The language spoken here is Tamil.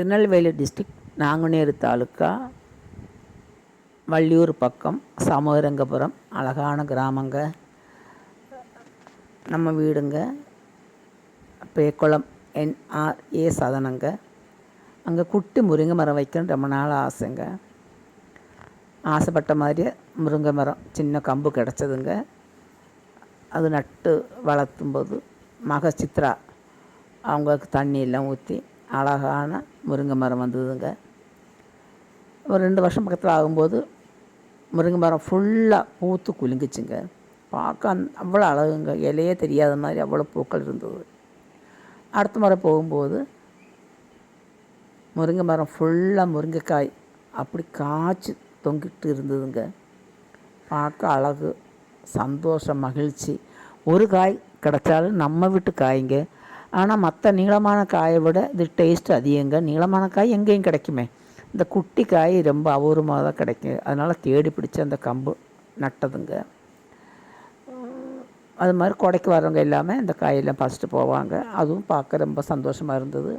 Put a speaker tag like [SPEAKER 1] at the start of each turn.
[SPEAKER 1] திருநெல்வேலி டிஸ்ட்ரிக்ட் நாங்குநேரி தாலுக்கா வள்ளியூர் பக்கம் சமூகரங்கபுரம் அழகான கிராமங்க. நம்ம வீடுங்க பேக்குளம் என்ஆர்ஏ சதனங்க. அங்கே குட்டி முருங்கை மரம் வைக்கணும்னு ரொம்ப நாள் ஆசைங்க. ஆசைப்பட்ட மாதிரியே முருங்கை மரம் சின்ன கம்பு கிடச்சதுங்க. அது நட்டு வளர்த்தும்போது மக சித்ரா அவங்களுக்கு தண்ணியெல்லாம் ஊற்றி அழகான முருங்கை மரம் வந்ததுங்க. ஒரு ரெண்டு வருஷம் பக்கத்தில் ஆகும்போது முருங்கை மரம் ஃபுல்லாக பூத்து குலுங்குச்சுங்க. பார்க்க அந் அவ்வளோ அழகுங்க. இலையே தெரியாத மாதிரி அவ்வளோ பூக்கள் இருந்தது. அடுத்த முறை போகும்போது முருங்கை மரம் ஃபுல்லாக முருங்கைக்காய் அப்படி காய்ச்சி தொங்கிட்டு இருந்ததுங்க. பார்க்க அழகு சந்தோஷம் மகிழ்ச்சி. ஒரு காய் கிடச்சாலும் நம்ம வீட்டு காய்ங்க. ஆனால் மற்ற நீளமான காயை விட இது டேஸ்ட் அதிகங்க. நீளமான காய் எங்கேயும் கிடைக்குமே. இந்த குட்டி காய் ரொம்ப அபூர்வமாக தான் கிடைக்கும். அதனால் தேடி பிடிச்சி அந்த கம்பு நட்டதுங்க. அது மாதிரி கொடைக்கு வரவங்க எல்லாமே இந்த காயெல்லாம் பறிச்சிட்டு போவாங்க. அதுவும் பார்க்க ரொம்ப சந்தோஷமாக இருந்தது.